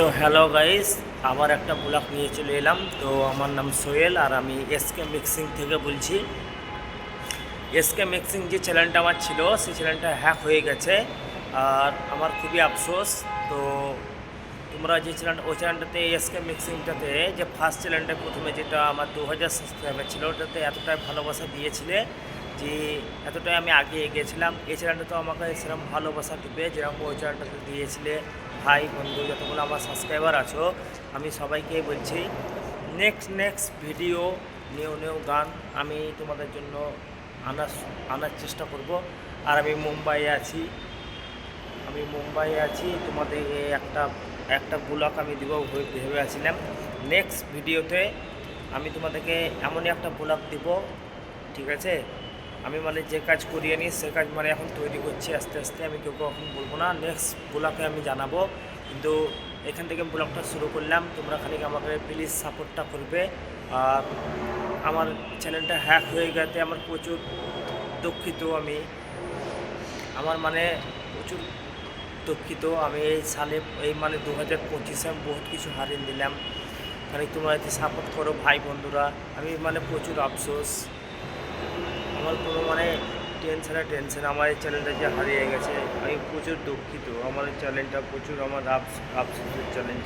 তো hello guys আবার একটা ব্লগ নিয়ে চলে এলাম। তো আমার নাম সোহেল আর আমি এসকে মিক্সিং থেকে বলছি। এসকে মিক্সিং যে চ্যানেলটা আমার ছিল, সেই চ্যানেলটা হ্যাক হয়ে গেছে। আর আমার খুবই আফসোস, তো তোমরা যে চ্যানেল ওই চ্যানেলটাতে এসকে মিক্সিংটাতে যে ফার্স্ট চ্যানেলটা প্রথমে যেটা আমার দু হাজার সাবস্ক্রাইবার ছিল, ওটাতে এতটাই ভালোবাসা দিয়েছিলে যে এতটাই আমি আগে এগিয়েছিলাম এই চ্যানেলটা তো আমাকে সেরকম ভালোবাসা দিবে, যেরকম ওই চ্যানেলটাতে দিয়েছিলে, ভাই, বন্ধু, যতগুলো আমার সাবস্ক্রাইবার আছো, আমি সবাইকে বলছি next next video new new গান আমি তোমাদের জন্য আনার আনার চেষ্টা করব। আর আমি মুম্বাইয়ে আছি। আমি মুম্বাইয়ে আছি, তোমাদের একটা একটা ব্লগ আমি দিব, ভেবে আছিলাম নেক্সট ভিডিওতে আমি তোমাদেরকে এমনই একটা ব্লগ দিব, ঠিক আছে? আমি মানে যে কাজ করিয়ে নিই, সে কাজ মানে এখন তৈরি করছি আস্তে আস্তে। আমি কেউ এখন বলব না নেক্সট ব্লগে আমি জানাব। কিন্তু এখান থেকে ব্লগটা শুরু করলাম। তোমরা খানিক আমাকে প্লিজ সাপোর্টটা করবে। আর আমার চ্যানেলটা হ্যাক হয়ে গেছে, আমার প্রচুর দুঃখিত আমি। আমার মানে প্রচুর দুঃখিত। আমি এই সালে, এই মানে দু হাজার পঁচিশে আমি বহুত কিছু হারিয়ে দিলাম। মানে তোমরা সাপোর্ট করো ভাই বন্ধুরা আমি মানে প্রচুর আফসোস। আমার কোনো মানে টেনশনে টেনশন আমার এই চ্যানেলটা যে হারিয়ে গেছে, আমি প্রচুর দুঃখিত। আমার এই চ্যানেলটা প্রচুর আমার আপস আপস চ্যালেঞ্জ